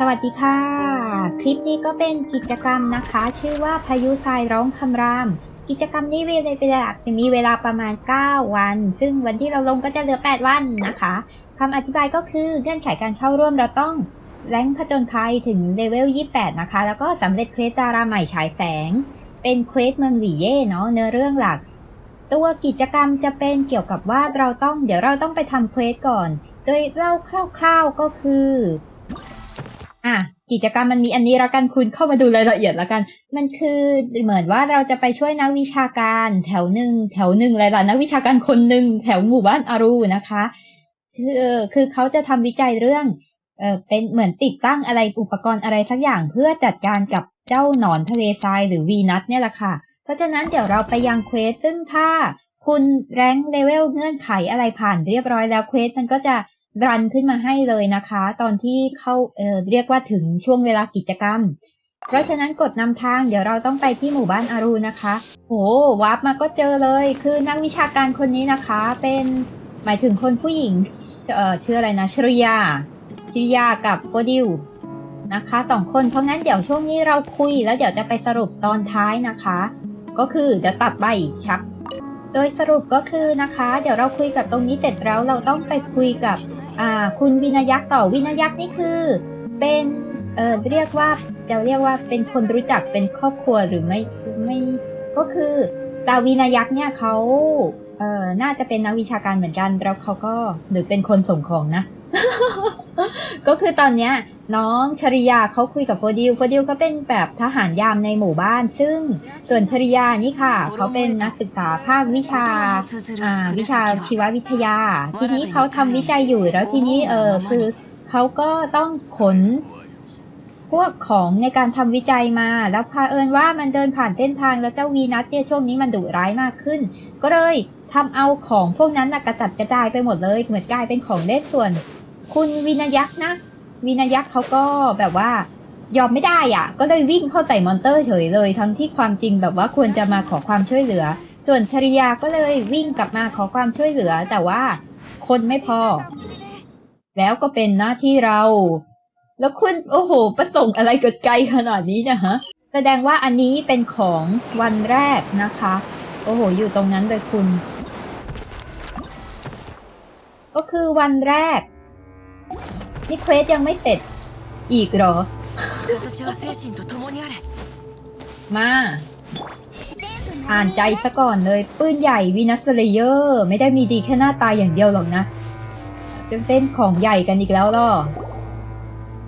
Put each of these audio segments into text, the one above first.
สวัสดีค่ะ คลิปนี้ก็เป็นกิจกรรมนะคะ ชื่อว่าพายุทรายร้องคำราม กิจกรรมนี้เวลาเวลามีเวลาประมาณ 9 วัน ซึ่งวันที่เราลงก็จะเหลือ 8 วันนะคะคำอธิบายก็คือเงื่อนไขการเข้าร่วมเราต้องแรงผจญภัยถึงเลเวล 28 นะคะ แล้วก็สำเร็จเควสดาราใหม่ฉายแสง เป็นเควสเมืองหลี่เย่เนาะเนื้อเรื่องหลัก ตัวกิจกรรมจะเป็นเกี่ยวกับว่าเราต้องเดี๋ยวเราต้องไปทำเควสก่อน โดยเล่าคร่าวๆก็คือ อะกิจกรรมมันมีอันนี้แล้วกันคุณเข้ามาดูรายละเอียดแล้วกัน มันคือเหมือนว่าเราจะไปช่วยนักวิชาการแถวหนึ่งแถวหนึ่งเลยล่ะนักวิชาการคนหนึ่งแถวหมู่บ้านอารูนะคะคือเออคือเขาจะทำวิจัยเรื่องเออเป็นเหมือนติดตั้งอะไรอุปกรณ์อะไรสักอย่างเพื่อจัดการกับเจ้าหนอนทะเลทรายหรือวีนัสเนี่ยแหละค่ะ เพราะฉะนั้นเดี๋ยวเราไปยังเควสซึ่งถ้าคุณแรงเลเวลเงื่อนไขอะไรผ่านเรียบร้อยแล้วเควสมันก็จะ รันขึ้นมาให้เลยนะคะ ตอนที่เข้าเอ่อเรียกว่าถึงช่วงเวลากิจกรรม เพราะฉะนั้นกดนำทางเดี๋ยวเราต้องไปที่หมู่บ้านอารูนะคะ โหวาร์ปมาก็เจอเลย คือนักวิชาการคนนี้นะคะ เป็นหมายถึงคนผู้หญิงเอ่อชื่ออะไรนะชริยาชริยากับโฟดิวนะคะสองคนเพราะงั้นเดี๋ยวช่วงนี้เราคุยแล้วเดี๋ยวจะไปสรุปตอนท้ายนะคะ ก็คือเดี๋ยวตัดใบชัก โดยสรุปก็คือนะคะ เดี๋ยวเราคุยกับตรงนี้เสร็จแล้วเราต้องไปคุยกับ อ่าคุณวินยักษ์ต่อวินยักษ์นี่คือเป็นเอ่อเรียกว่าจะเรียกว่าเป็นคนรู้จักเป็นครอบครัวหรือไม่ไม่ก็คือตาวินยักษ์เนี่ยเขาเอ่อน่าจะเป็นนักวิชาการเหมือนกันแล้วเขาก็หรือเป็นคนส่งของนะ ก็คือตอนเนี้ย น้องชริยาเขาคุยกับโฟดิลโฟดิลเขาเป็นแบบทหารยามในหมู่บ้าน ซึ่งส่วนชริยานี่ค่ะเขาเป็นนักศึกษาภาควิชาวิชาชีววิทยา ทีนี้เขาทำวิจัยอยู่แล้วทีนี้เออคือเขาก็ต้องขนพวกของในการทำวิจัยมา แล้วพาเอิญว่ามันเดินผ่านเส้นทางแล้วเจ้าวีนัสเนี่ยช่วงนี้มันดุร้ายมากขึ้น ก็เลยทำเอาของพวกนั้นนะกระจัดกระจายไปหมดเลย เหมือนกลายเป็นของเล่นส่วน คุณวินยักษ์นะ วินายักษ์เขาก็แบบว่ายอมไม่ได้อะ ก็เลยวิ่งเข้าใส่มอนเตอร์เฉยเลย ทั้งที่ความจริงแบบว่าควรจะมาขอความช่วยเหลือ ส่วนชริยาก็เลยวิ่งกลับมาขอความช่วยเหลือ แต่ว่าคนไม่พอ แล้วก็เป็นหน้าที่เรา แล้วคุณโอ้โห ประสงค์อะไรเกิดไกลขนาดนี้เนะฮะ แสดงว่าอันนี้เป็นของวันแรกนะคะ โอ้โห อยู่ตรงนั้นเลยคุณ ก็คือวันแรก นี่เควสยังไม่เสร็จ อีกเหรอ 形は精神と共にあれ มา อ่านใจซะก่อนเลย ปืนใหญ่วีนัสเลเยอร์ ไม่ได้มีดีแค่หน้าตาอย่างเดียวหรอกนะจะเต้นของใหญ่กันอีกแล้วหรอ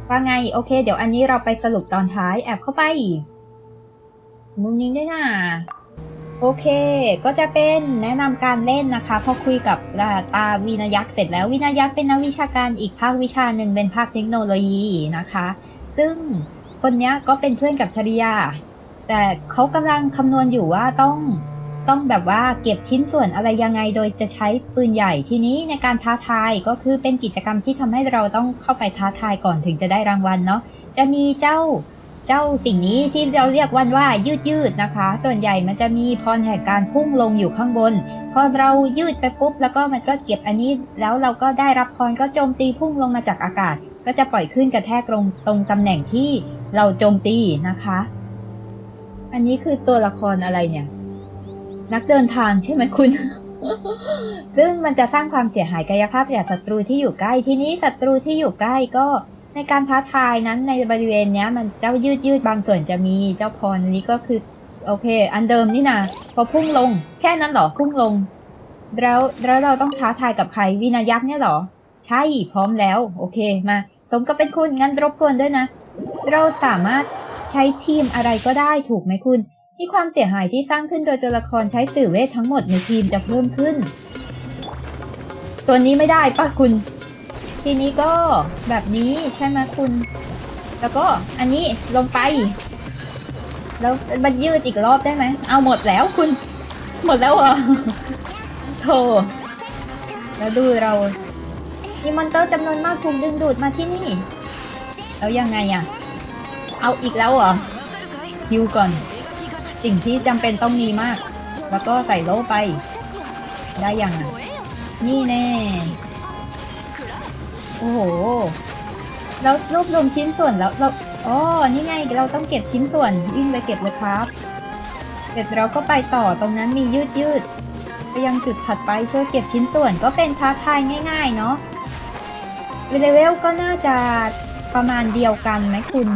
ว่าไง โอเค เดี๋ยวอันนี้เราไปสรุปตอนท้ายแอบเข้าไป มุมนี้ด้วยนะ โอเค ก็จะเป็นแนะนำการเล่นนะคะ พอคุยกับตาวีนายักษ์เสร็จแล้ววีนายักษ์เป็นนักวิชาการอีกภาควิชาหนึ่งเป็นภาคเทคโนโลยีนะคะ ซึ่งคนเนี้ยก็เป็นเพื่อนกับชริยา แต่เขากำลังคำนวณอยู่ว่าต้องต้องแบบว่าเก็บชิ้นส่วนอะไรยังไงโดยจะใช้ปืนใหญ่ทีนี้ในการท้าทายก็คือเป็นกิจกรรมที่ทำให้เราต้องเข้าไปท้าทายก่อนถึงจะได้รางวัลเนาะจะมีเจ้า เจ้าสิ่งนี้ที่เราเรียกวันว่ายืดยืดนะคะ ส่วนใหญ่มันจะมีพรแห่งการพุ่งลงอยู่ข้างบน พอเรายืดไปปุ๊บแล้วก็มันก็เก็บอันนี้ แล้วเราก็ได้รับพรก็โจมตีพุ่งลงมาจากอากาศ ก็จะปล่อยขึ้นกระแทกลงตรงตำแหน่งที่เราโจมตีนะคะ อันนี้คือตัวละครอะไรเนี่ย นักเดินทางใช่ไหมคุณซึ่งมันจะสร้างความเสียหายกายภาพแก่ศัตรูที่อยู่ใกล้ ทีนี้ศัตรูที่อยู่ใกล้ก็ ในการท้าทายนั้นในบริเวณเนี้ย มันเจ้ายืดยืดบางส่วนจะมีเจ้าพรนี้ก็คือ โอเค อันเดิมนี่นะพอพุ่งลง แค่นั้นหรอพุ่งลง แล้วแล้วเราต้องท้าทายกับใครวินายักษ์เนี่ยหรอ ใช่พร้อมแล้ว โอเคมาสมก็เป็นคุณงั้นรบกวนด้วยนะ เราสามารถใช้ทีมอะไรก็ได้ถูกไหมคุณที่ความเสียหายที่สร้างขึ้นโดยตัวละครใช้สื่อเวททั้งหมดในทีมจะเพิ่มขึ้น ตัวนี้ไม่ได้ป่ะคุณ ทีนี้ก็แบบนี้ใช่ไหมคุณ แล้วก็อันนี้ลงไป แล้วมันยืดอีกรอบได้ไหม เอาหมดแล้วคุณ หมดแล้วเหรอโธ่แล้วดูเรา มีมอนเตอร์จำนวนมากถูกดึงดูดมาที่นี่ แล้วยังไงอะเอาอีกแล้วเหรอฮิวก่อน สิ่งที่จำเป็นต้องมีมาก แล้วก็ใส่โล่ไป ได้ยังนี่แน่ โอ้โหแล้วรวบรวมชิ้นส่วนแล้วเราอ๋อนี่ไงเราต้องเก็บชิ้นส่วนวิ่งไปเก็บเลยครับ เสร็จเราก็ไปต่อตรงนั้นมียืดยืดไปยังจุดถัดไปเพื่อเก็บชิ้นส่วนก็เป็นท้าทายง่าย ๆ เนาะเลเวลก็น่าจะประมาณเดียวกันไหมคุณ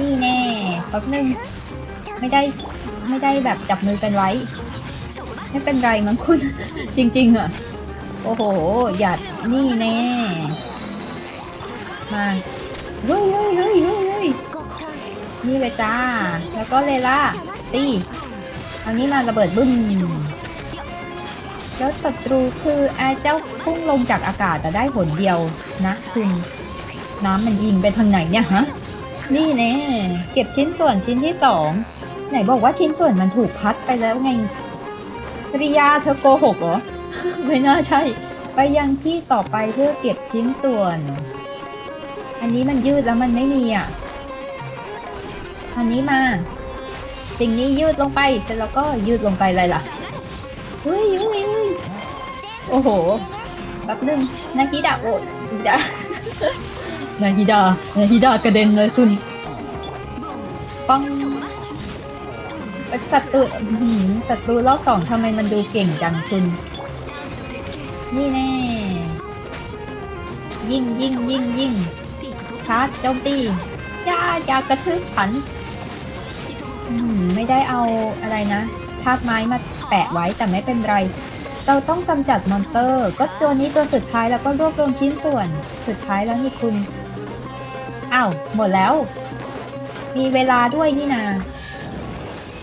นี่แน่แป๊บนึง ไม่ได้ไม่ได้แบบจับมือกันไว้ ไม่เป็นไรมั้งคุณ จริง ๆอะ โอ้โห หยัดนี่แน่ มาเฮ้ยเฮ้ยเฮ้ยเฮ้ยเฮ้ยนี่เลยจ้า แล้วก็เลล่าตีเอานี้มาระเบิดบึ้มแล้วศัตรูคือไอ้เจ้าพุ่งลงจากอากาศแต่ได้ผลเดียวนะคุณน้ำมันยิงไปทางไหนเนี่ยฮะ นี่แน่เก็บชิ้นส่วนชิ้นที่สองไหนบอกว่าชิ้นส่วนมันถูกพัดไปแล้วไงปริยาเธอโกหกเหรอ ไม่น่าใช่ ไปยังที่ต่อไปเพื่อเก็บชิ้นส่วน อันนี้มันยืดแล้วมันไม่มีอะ อันนี้มา สิ่งนี้ยืดลงไปเสร็จแล้วก็ยืดลงไปเลยล่ะเฮ้ยเฮ้ยเฮ้ยโอ้โหแป๊บนึงนาฮิดะโอ้ฮิดะนาฮิดานาฮิดากระเด็นเลยคุณปังศัตรูอื้อหือศัตรูรอบสองทำไมมันดูเก่งจังคุณ นี่แน่ยิงยิงยิงยิงชาร์จโจมตีย่าอย่ากระทืบฉันไม่ได้เอาอะไรนะธาตุไม้มาแปะไว้แต่ไม่เป็นไร เราต้องกำจัดมอนเตอร์ ก็ตัวนี้ตัวสุดท้ายแล้วก็รวบรวมชิ้นส่วน สุดท้ายแล้วนี่คุณ อ้าว หมดแล้ว มีเวลาด้วยนี่นา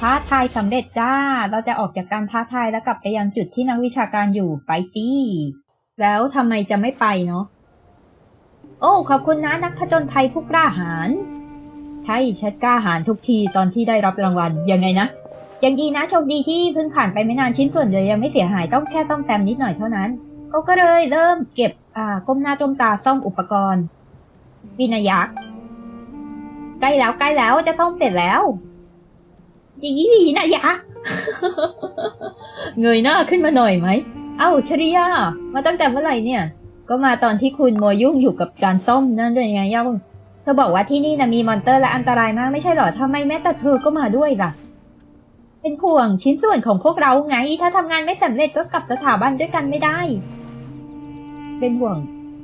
ท้าทายสำเร็จจ้า เราจะออกจากการท้าทายแล้วกลับไปยังจุดที่นักวิชาการอยู่ไปสิแล้วทำไมจะไม่ไปเนาะ โอ้ ขอบคุณนะนักผจญภัยผู้กล้าหาญ ใช่ฉันกล้าหาญทุกทีตอนที่ได้รับรางวัล ยังไงนะ ยังดีนะโชคดีที่เพิ่งผ่านไปไม่นานชิ้นส่วนเลยยังไม่เสียหายต้องแค่ซ่อมแซมนิดหน่อยเท่านั้นเขาก็เลยเริ่มเก็บอ่าก้มหน้าก้มตาซ่อมอุปกรณ์วินายักษ์ใกล้แล้วใกล้แล้วจะซ่อมเสร็จแล้ว ดีวีนะยักษ์เงยหน้าขึ้นมาหน่อยไหม เอ้าชริยา มาตั้งแต่เมื่อไหร่เนี่ย ก็มาตอนที่คุณมัวยุ่งอยู่กับการซ่อมนั่นด้วยไงย่าเธอบอกว่าที่นี่นะมีมอนเตอร์และอันตรายมากไม่ใช่หรอทำไมแม้แต่เธอก็มาด้วยล่ะ เป็นห่วงชิ้นส่วนของพวกเราไง ถ้าทำงานไม่สำเร็จก็กลับสถาบันด้วยกันไม่ได้ เป็นห่วง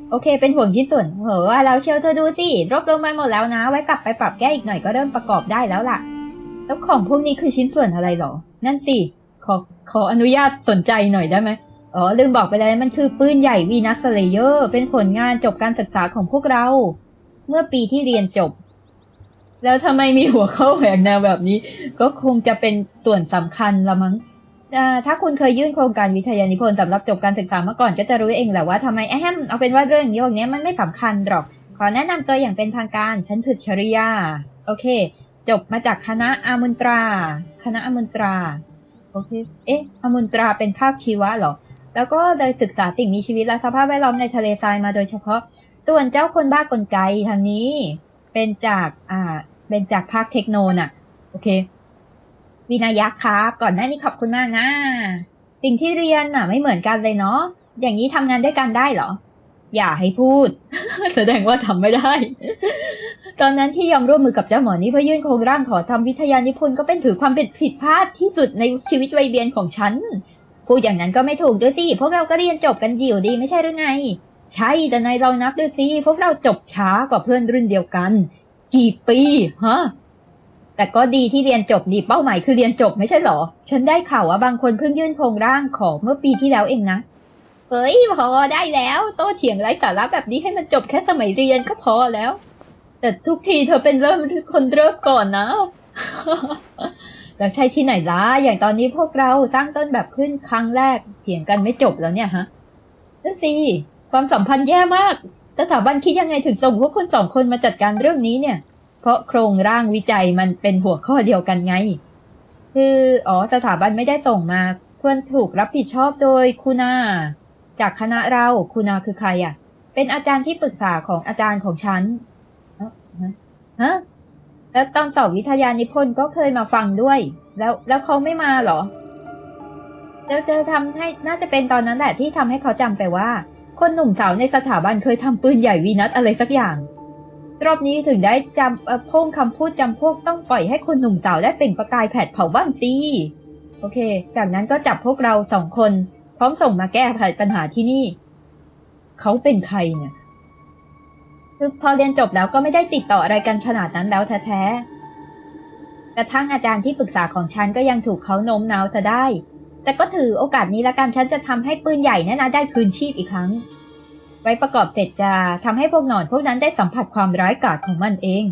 โอเค เป็นห่วงชิ้นส่วนเหอว่าแล้วเชียวเธอดูสิรวบรวมมาหมดแล้วนะ ไว้กลับไปปรับแก้อีกหน่อยก็เริ่มประกอบได้แล้วล่ะ แล้วของพวกนี้คือชิ้นส่วนอะไรหรอ นั่นสิ ขอขออนุญาตสนใจหน่อยได้ไหมอ๋อ ลืมบอกไปเลยมันคือปืนใหญ่วีนัสเลเยอร์ เป็นผลงานจบการศึกษาของพวกเรา เมื่อปีที่เรียนจบ แล้วทำไมมีหัวเข้าแหวกแนวแบบนี้ ก็คงจะเป็นส่วนสำคัญละมั้งถ้าคุณเคยยื่นโครงการวิทยานิพนธ์สำหรับจบการศึกษามาก่อนก็จะรู้เองแหละว่าทำไมแอมเอาเป็นว่าเรื่องนี้พวกนี้มันไม่สำคัญหรอก ขอแนะนำตัวอย่างเป็นทางการ ฉันคือชริยา โอเค จบมาจากคณะอามุนตรา คณะอามุนตราโอเคเอ๊ะอามุนตราเป็นภาคชีวะเหรอ แล้วก็ได้ศึกษาสิ่งมีชีวิตและสภาพแวดล้อมในทะเลทรายมาโดยเฉพาะส่วนเจ้าคนบ้ากลไกทางนี้ เป็นจากอ่าเป็นจากภาคเทคโนน่ะโอเค วินายักษ์ครับ ก่อนหน้านี้ขอบคุณมากนะ สิ่งที่เรียนน่ะ ไม่เหมือนกันเลยเนาะอย่างนี้ทำงานด้วยกันได้เหรอ อย่าให้พูด แสดงว่าทำไม่ได้ ตอนนั้นที่ยอมร่วมมือกับเจ้าหมอนี่เพื่อยื่นโครงร่างขอทำวิทยานิพนธ์ก็เป็นถือความเป็นผิดพลาดที่สุดในชีวิตวัยเรียนของฉัน พูดอย่างนั้นก็ไม่ถูกด้วยสิ พวกเราก็เรียนจบกันอยู่ดีไม่ใช่หรือไง ใช่แต่นายลองนับดูสิ พวกเราจบช้ากว่าเพื่อนรุ่นเดียวกัน กี่ปีฮะแต่ก็ดีที่เรียนจบดีเป้าหมายคือเรียนจบไม่ใช่หรอ ฉันได้ข่าวว่าบางคนเพิ่งยื่นโครงร่างขอเมื่อปีที่แล้วเองนะ เฮ้ยพอได้แล้ว โต้เถียงไร้สาระแบบนี้ให้มันจบแค่สมัยเรียนก็พอแล้ว แต่ทุกทีเธอเป็นเริ่มคนเริ่มก่อนนะ แล้วใช่ที่ไหนล่ะอย่างตอนนี้พวกเราสร้งต้นแบบขึ้นครั้งแรก เถียงกันไม่จบแล้วเนี่ยฮะนั่นสิความสัมพันธ์แย่มากสถาบันคิดยังไงถึงส่งพวกคุณสองคนมาจัดการเรื่องนี้เนี่ย เพราะโครงร่างวิจัยมันเป็นหัวข้อเดียวกันไง คืออ๋อสถาบันไม่ได้ส่งมาควรถูกรับผิดชอบโดยคุณา จากคณะเราคุณาคือใครอะ เป็นอาจารย์ที่ปรึกษาของอาจารย์ของฉันฮะแล้วตอนสอบวิทยานิพนธ์ก็เคยมาฟังด้วย แล้วแล้วเขาไม่มาเหรอเจอเจอทำให้น่าจะเป็นตอนนั้นแหละที่ทำให้เขาจำไปว่า คนหนุ่มสาวในสถาบันเคยทำปืนใหญ่วีนัสอะไรสักอย่าง รอบนี้ถึงได้จำพ่งคำพูดจำพวกต้องปล่อยให้คนหนุ่มสาวได้เปล่งประกายแผดเผาบ้างสิโอเค จากนั้นก็จับพวกเราสองคน พร้อมส่งมาแก้ไขปัญหาที่นี่ เขาเป็นใครเนี่ยคือพอเรียนจบแล้วก็ไม่ได้ติดต่ออะไรกันขนาดนั้นแล้วแท้ๆกระทั่งอาจารย์ที่ปรึกษาของฉันก็ยังถูกเขาโน้มน้าวซะได้ แต่ก็ถือโอกาสนี้ละกันฉันจะทำให้ปืนใหญ่เนยนะได้คืนชีพอีกครั้ง ไว้ประกอบเสร็จจะทำให้พวกหนอนพวกนั้นได้สัมผัสความร้ายกาจของมันเอง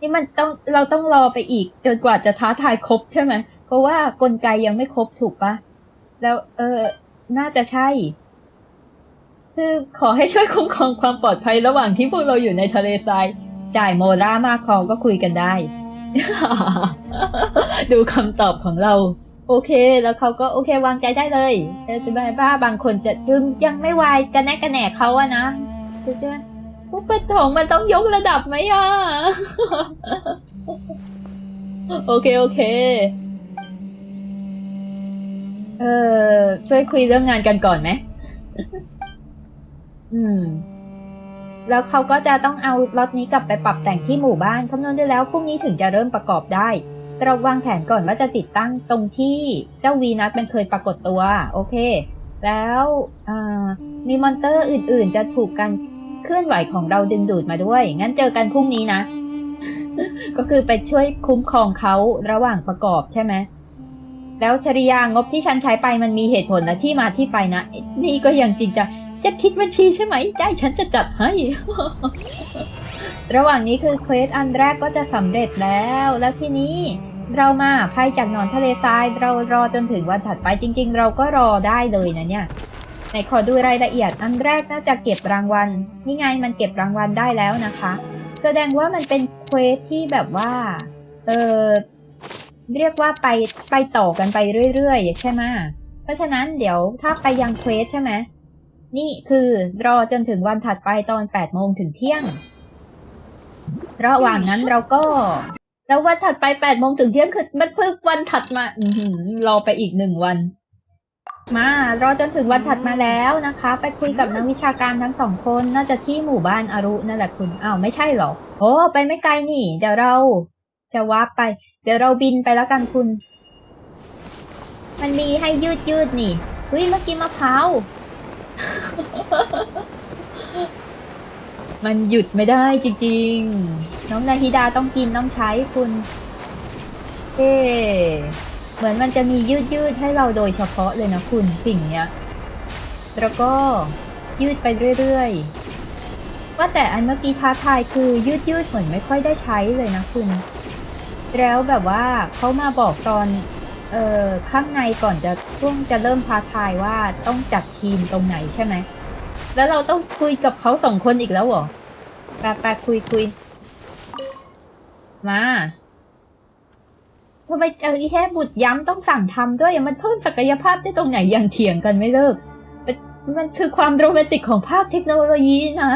นี่มันต้องเราต้องรอไปอีก จนกว่าจะท้าทายครบใช่ไหมเพราะว่ากลไกยังไม่ครบถูกปะแล้วเออ น่าจะใช่ คือขอให้ช่วยคุ้มครองความปลอดภัยระหว่างที่พวกเราอยู่ในทะเลทราย จ่ายโมรามากพอก็คุยกันได้ ดูคำตอบของเรา โอเค แล้วเขาก็โอเควางใจได้เลยเออจะแบบว่าบางคนจะคือยังไม่วายกันแน่กันแหน่เขาอะนะคือจะผู้ปฐมมันต้องยกระดับไหมอะโอเค โอเค เออ ช่วยคุยเรื่องงานกันก่อนไหม อืม แล้วเขาก็จะต้องเอารถนี้กลับไปปรับแต่งที่หมู่บ้านคำนวณด้วยแล้วพรุ่งนี้ถึงจะเริ่มประกอบได้เราวางแผนก่อนว่าจะติดตั้งตรงที่เจ้าวีนัสมันเคยปรากฏตัว โอเค แล้วมีมอนเตอร์อื่น ๆ จะถูกการเคลื่อนไหวของเราดึงดูดมาด้วย งั้นเจอกันพรุ่งนี้นะ ก็คือไปช่วยคุ้มครองเขาระหว่างประกอบใช่ไหม แล้วชริยางบที่ฉันใช้ไปมันมีเหตุผลและที่มาที่ไปนะ นี่ก็ยังจริงจังจะคิดบัญชีใช่ไหม ได้ฉันจะจัดให้ ระหว่างนี้คือเควสอันแรกก็จะสำเร็จแล้ว แล้วทีนี้เรามาภัยจากหนอนทะเลทราย เรารอจนถึงวันถัดไปจริง ๆ เราก็รอได้เลยนะเนี่ยไหนขอดูรายละเอียดอันแรกน่าจะเก็บรางวัล นี่ไงมันเก็บรางวัลได้แล้วนะคะ แสดงว่ามันเป็นเควสที่แบบว่า เออ เรียกว่าไปไปต่อกันไปเรื่อยๆใช่ไหมเพราะฉะนั้นเดี๋ยวถ้าไปยังเควสใช่ไหมนี่คือรอจนถึงวันถัดไปตอน8โมงถึงเที่ยง ระหว่างนั้นเราก็ แล้ววันถัดไป8โมงถึงเที่ยงคือมันเพิ่งวันถัดมา อือหือรอไปอีกหนึ่งวัน มารอจนถึงวันถัดมาแล้วนะคะ ไปคุยกับนักวิชาการทั้งสองคนน่าจะที่หมู่บ้านอารุนั่นแหละคุณอ้าวไม่ใช่เหรอโอ้ไปไม่ไกลนี่ เดี๋ยวเราจะวาร์ปไป เดี๋ยวเราบินไปแล้วกันคุณ มันมีให้ยืดยืดนี่เฮ้ยเมื่อกี้มะพร้าวมันหยุดไม่ได้จริงๆ น้องนาฮิดาต้องกินต้องใช้คุณเอ๊เหมือนมันจะมียืดยืดให้เราโดยเฉพาะเลยนะคุณสิ่งเนี้ย แล้วก็ยืดไปเรื่อยๆ ว่าแต่อันเมื่อกี้ท้าทายคือยืดยืดเหมือนไม่ค่อยได้ใช้เลยนะคุณ แล้วแบบว่าเขามาบอกตอน เอ่อข้างในก่อนจะช่วงจะเริ่มท้าทายว่าต้องจัดทีมตรงไหนใช่ไหม แล้วเราต้องคุยกับเขาสองคนอีกแล้วเหรอไปไปคุยคุยมาทำไมเออแค่บุตรย้ำต้องสั่งทำด้วยมันเพิ่มศักยภาพได้ตรงไหนยังเถียงกันไม่เลิกมันมันคือความโรแมนติกของภาพเทคโนโลยีนะ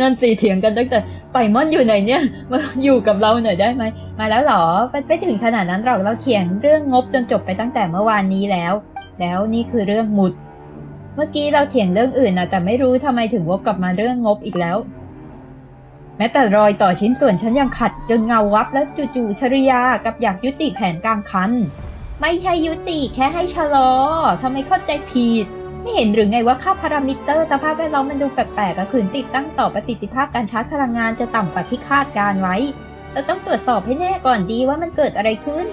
นั่นสิเถียงกันตั้งแต่ ไปม่อนอยู่ไหนเนี่ยมาอยู่กับเราหน่อยได้ไหมมาแล้วเหรอไปไปถึงขนาดนั้นหรอกเราเถียงเรื่องงบจนจบไปตั้งแต่เมื่อวานนี้แล้ว แล้วนี่คือเรื่องหมุด เมื่อกี้เราเถียงเรื่องอื่นนะแต่ไม่รู้ทำไมถึงวกกลับมาเรื่องงบอีกแล้ว แม้แต่รอยต่อชิ้นส่วนฉันยังขัดจนเงาวับแล้วจู่ๆชริยากับอยากยุติแผนกลางคัน ไม่ใช่ยุติแค่ให้ชะลอทำไมเข้าใจผิด ไม่เห็นหรือไงว่าค่าพารามิเตอร์สภาพแวดล้อมมันดูแปลกๆอะขืนติดตั้งต่อประสิทธิภาพการชาร์จพลังงานจะต่ำกว่าที่คาดการไว้ เราต้องตรวจสอบให้แน่ก่อนดีว่ามันเกิดอะไรขึ้น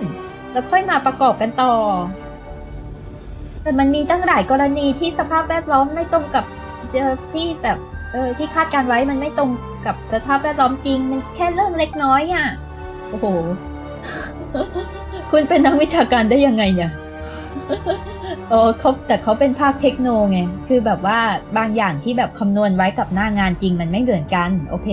แล้วค่อยมาประกอบกันต่อ แต่มันมีตั้งหลายกรณีที่สภาพแวดล้อมไม่ตรงกับที่แบบเออที่คาดการไว้มันไม่ตรงกับสภาพแวดล้อมจริง มันแค่เรื่องเล็กน้อยอะโอ้โห คุณเป็นนักวิชาการได้ยังไงเนี่ย โอ้เขาแต่เขาเป็นภาคเทคโนไง คือแบบว่าบางอย่างที่แบบคำนวณไว้กับหน้างานจริงมันไม่เหมือนกัน โอเค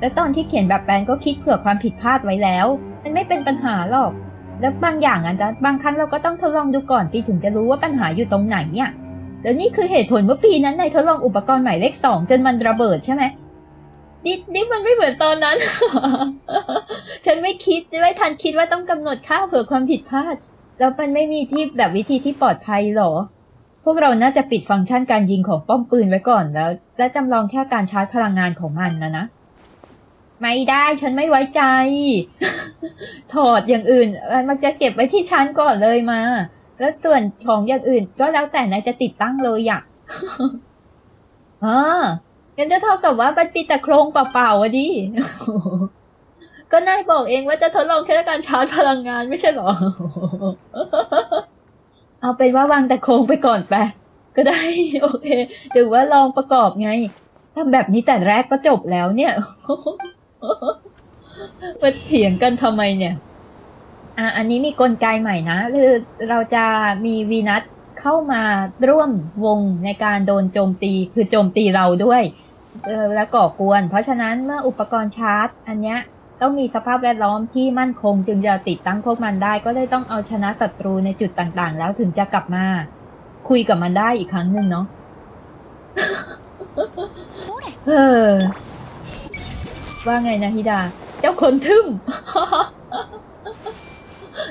แล้วตอนที่เขียนแบบแปลนก็คิดเผื่อความผิดพลาดไว้แล้ว มันไม่เป็นปัญหาหรอก แล้วบางอย่างอะจ๊ะบางครั้งเราก็ต้องทดลองดูก่อนที่ถึงจะรู้ว่าปัญหาอยู่ตรงไหนเนี่ยแล้วนี่คือเหตุผลว่าปีนั้นนายทดลองอุปกรณ์หมายเลขสองจนมันระเบิดใช่ไหมนี่นี่มันไม่เหมือนตอนนั้น ฉันไม่คิดไม่ทันคิดว่าต้องกำหนดค่าเผื่อความผิดพลาด แล้วมันไม่มีที่แบบวิธีที่ปลอดภัยหรอ พวกเราน่าจะปิดฟังก์ชันการยิงของป้อมปืนไว้ก่อนแล้ว และจำลองแค่การชาร์จพลังงานของมันนะนะ ไม่ได้ฉันไม่ไว้ใจ ถอดอย่างอื่นมันจะเก็บไว้ที่ชั้นก่อนเลยมา แล้วส่วนของอย่างอื่น ก็แล้วแต่นายจะติดตั้งเลยอยากอ่างั้นจะเท่ากับว่ามันปีแต่โครงเปล่าๆอะดิ ก็นายบอกเองว่าจะทดลองแค่การชาร์จพลังงานไม่ใช่เหรอ เอาเป็นว่าวางแต่โครงไปก่อนไปก็ได้ โอเค หรือว่าลองประกอบไงทำแบบนี้แต่แรกก็จบแล้วเนี่ยมาเถียงกันทำไมเนี่ย อะอันนี้มีกลไกใหม่นะคือเราจะมีวีนัสเข้ามาร่วมวงในการโดนโจมตีคือโจมตีเราด้วยเออและก่อกวน เพราะฉะนั้นเมื่ออุปกรณ์ชาร์จ อันเนี้ย ต้องมีสภาพแวดล้อมที่มั่นคงจึงจะติดตั้งพวกมันได้ ก็เลยต้องเอาชนะศัตรูในจุดต่างๆ แล้วถึงจะกลับมา คุยกับมันได้อีกครั้งหนึ่งเนาะเออว่าไงนะฮิดา เจ้าคนทึ่ม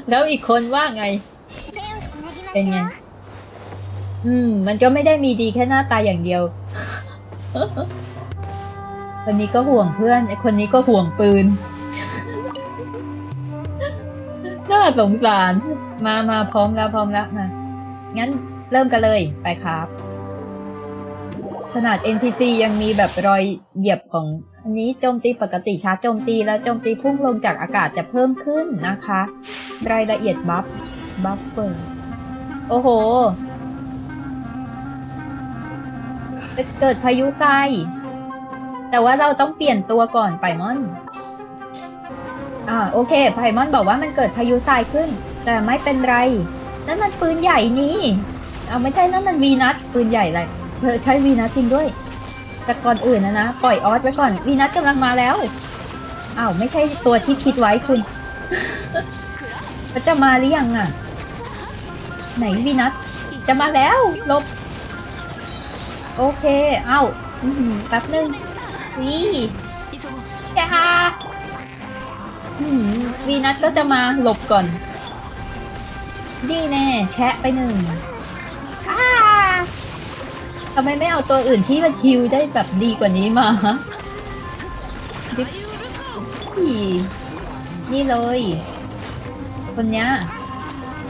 แล้วอีกคนว่าไง เป็นไง อืม มันก็ไม่ได้มีดีแค่หน้าตาอย่างเดียว คนนี้ก็ห่วงเพื่อนไอคนนี้ก็ห่วงปืน น่าสงสาร มามาพร้อมแล้วพร้อมแล้วมางั้นเริ่มกันเลยไปครับ ขนาด NPC ยังมีแบบรอยเหยียบของอันนี้โจมตีปกติชาร์จโจมตีและโจมตีพุ่งลงจากอากาศจะเพิ่มขึ้นนะคะ รายละเอียดบัฟบัฟเฟอร์โอ้โหเกิดพายุทรายแต่ว่าเราต้องเปลี่ยนตัวก่อนไปมอน อ่าโอเคไพมอนบอกว่ามันเกิดพายุทรายขึ้น แต่ไม่เป็นไร นั่นมันปืนใหญ่นี่เอาไม่ใช่นั่นมันวีนัสปืนใหญ่อะไเธอใช้วีนัสจริงด้วย แต่ก่อนอื่นนะนะปล่อยออสไว้ก่อนวีนัสกำลังมาแล้วอ้าวไม่ใช่ตัวที่คิดไว้คุณมันจะมาหรือยังอะ ไหนวีนัสจะมาแล้วลบ โอเค เอา้าวแป๊บนึงนี่แกฮา วีนัสก็จะมาหลบก่อน นี่แน่แชะไปหนึ่งทำไมไม่เอาตัวอื่นที่มันฮิวได้แบบดีกว่านี้มาฮะดิบอีนี่เลย คนเนี้ย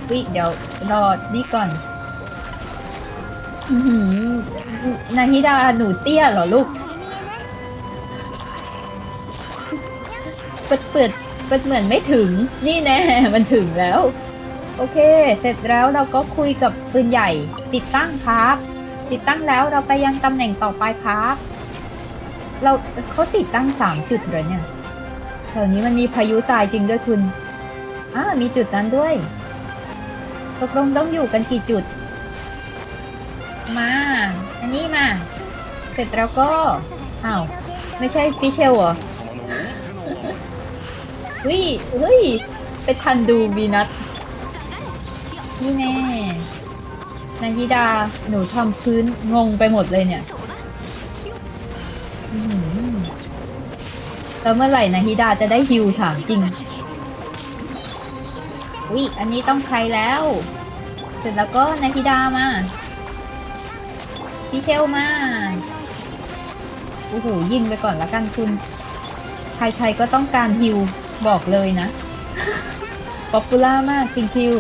วิเดี๋ยวรอนี่ก่อนอือนาฮิดาหนูเตี้ยเหรอลูก เปิดเปิด เปิดเหมือนไม่ถึงนี่แน่มันถึงแล้ว โอเค เสร็จแล้วเราก็คุยกับปืนใหญ่ ติดตั้งครับ ติดตั้งแล้วเราไปยังตำแหน่งต่อไปครับ เราเขาติดตั้งสามจุดเลยเนี่ยแถวนี้มันมีพายุทรายจริงด้วยคุณอ่ามีจุดนั้นด้วยตกลงต้องอยู่กันกี่จุด มา อันนี้มา เสร็จแล้วก็อ้าวไม่ใช่ฟิเชลเหรอ เฮ้ยเฮ้ย ไปทันดูวีนัสนี่แน่นายิดา หนูทำพื้นงงไปหมดเลยเนี่ยแล้วเมื่อไหร่นาฮิดาจะได้ฮิวถามจริงวิอันนี้ต้องใช้แล้ว เสร็จแล้วก็นาฮิดามาพี่เชลมาโอ้โหยิงไปก่อนละกันคุณ ใครๆก็ต้องการฮิว บอกเลยนะ ป๊อปปูล่ามากจริงคิว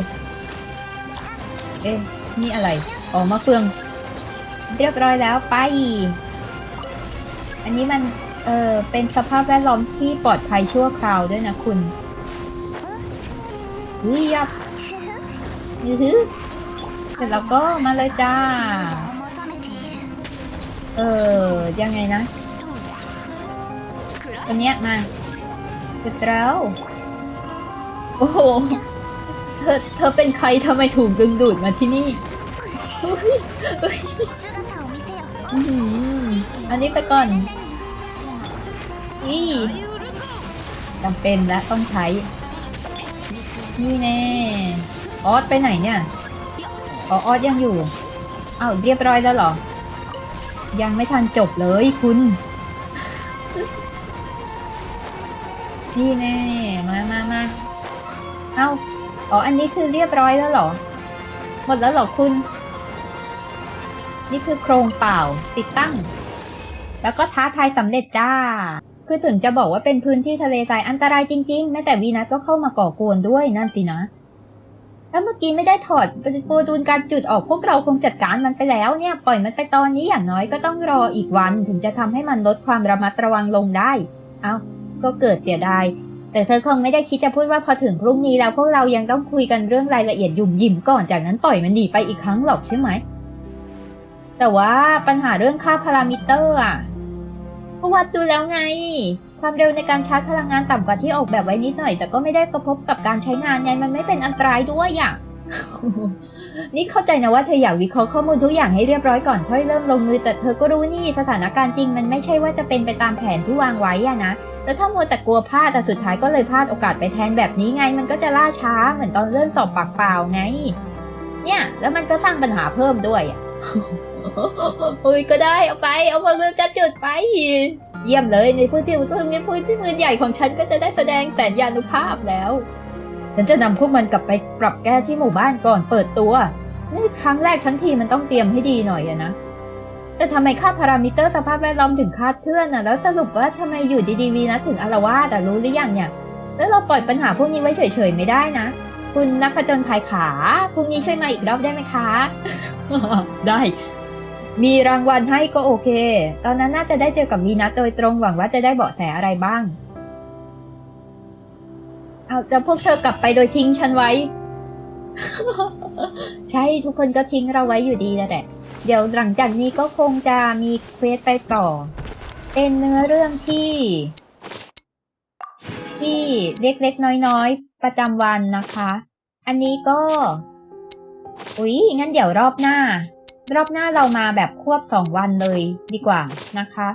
เอ๊ะนี่อะไรออกมาเฟือง เรียบร้อยแล้วไป อันนี้มัน เออเป็นสภาพแวดล้อมที่ปลอดภัยชั่วคราวด้วยนะคุณเฮ้ยยับยือฮึเสร็จแล้วก็มาเลยจ้า เออยังไงนะตัวเนี้ยมา เสร็จแล้วโอ้โห เธอ เธอเป็นใครทำไมถูกดึงดูดมาที่นี่เฮ้ยเฮ้ยอื้อหืออันนี้ไปก่อน นี่จำเป็นและต้องใช้ นี่แน่ ออสไปไหนเนี่ยอ๋อออสยังอยู่อ้าวเรียบร้อยแล้วเหรอ ยังไม่ทันจบเลยคุณ นี่แน่มามามาเอ้าอ๋ออันนี้คือเรียบร้อยแล้วเหรอ หมดแล้วเหรอคุณ นี่คือโครงเปล่าติดตั้ง แล้วก็ท้าทายสำเร็จจ้า คือถึงจะบอกว่าเป็นพื้นที่ทะเลทรายอันตรายจริงๆ แม้แต่วีนัสก็เข้ามาก่อกวนด้วยนั่นสินะถ้าเมื่อกี้ไม่ได้ถอดโปรตูนการจุดออกพวกเราคงจัดการมันไปแล้วเนี่ย ปล่อยมันไปตอนนี้อย่างน้อยก็ต้องรออีกวันถึงจะทำให้มันลดความระมัดระวังลงได้ เอา ก็เกิดเสียดาย แต่เธอคงไม่ได้คิดจะพูดว่าพอถึงพรุ่งนี้แล้วพวกเรายังต้องคุยกันเรื่องรายละเอียดยุ่มยิมก่อนจากนั้นปล่อยมันหนีไปอีกครั้งหรอกใช่ไหม แต่ว่าปัญหาเรื่องค่าพารามิเตอร์อะก็วัดดูแล้วไง ความเร็วในการชาร์จพลังงานต่ำกว่าที่ออกแบบไว้นิดหน่อย แต่ก็ไม่ได้กระทบกับการใช้งานไงมันไม่เป็นอันตรายด้วยอะ นี่เข้าใจนะว่าเธออยากวิเคราะห์ข้อมูลทุกอย่างให้เรียบร้อยก่อนค่อยเริ่มลงมือ แต่เธอก็รู้นี่สถานการณ์จริงมันไม่ใช่ว่าจะเป็นไปตามแผนที่วางไว้อะนะแล้วถ้ามัวแต่กลัวพลาดแต่สุดท้ายก็เลยพลาดโอกาสไปแทนแบบนี้ไง มันก็จะล่าช้าเหมือนตอนเริ่มสอบปากเปล่าไง เนี่ย แล้วมันก็สร้างปัญหาเพิ่มด้วยอะโอ้ยก็ได้เอาไปเอามาเรื่องจะจุดไปเยี่ยมเลยในพื้นที่พื้นที่พื้นที่มือใหญ่ของฉันก็จะได้แสดงแสนยานุภาพแล้ว ฉันจะนำพวกมันกลับไปปรับแก้ที่หมู่บ้านก่อนเปิดตัวนี่ครั้งแรกทั้งทีมันต้องเตรียมให้ดีหน่อยอะนะแต่ทำไมค่าพารามิเตอร์สภาพแวดล้อมถึงคาดเคลื่อนอะแล้วสรุปว่าทำไมอยู่ดีๆวีนะถึงอารวาสอะรู้หรือยังเนี่ย แล้วเราปล่อยปัญหาพวกนี้ไว้เฉยๆไม่ได้นะ คุณนักผจญภัยขาพรุ่งนี้ช่วยมาอีกรอบได้ไหมคะ ได้ มีรางวัลให้ก็โอเค ตอนนั้นน่าจะได้เจอกับวีนัสโดยตรงหวังว่าจะได้เบาะแสอะไรบ้าง เอาแต่พวกเธอกลับไปโดยทิ้งฉันไว้ ใช่ทุกคนก็ทิ้งเราไว้อยู่ดีแหละ เดี๋ยวหลังจากนี้ก็คงจะมีเควสไปต่อ เป็นเนื้อเรื่องที่ ที่เล็กๆน้อยๆ ประจำวันนะคะ อันนี้ก็ อุ๊ย งั้นเดี๋ยวรอบหน้า รอบหน้าเรามาแบบควบสองวันเลยดีกว่านะคะ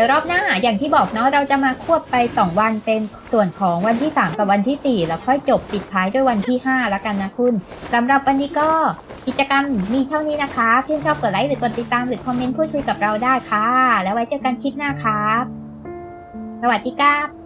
ดี๋ยวรอบหน้าอย่างที่บอกเนาะเราจะมาควบไป 2 วันเป็นส่วนของวันที่ 3 กับวันที่ 4 แล้วค่อยจบปิดท้ายด้วยวันที่ 5 แล้วกันนะคุณสำหรับวันนี้ก็กิจกรรมมีเท่านี้นะคะชื่นชอบกดไลค์หรือกดติดตามหรือคอมเมนต์พูดคุยกับเราได้ค่ะ แล้วไว้เจอกันคลิปหน้าครับ สวัสดีครับ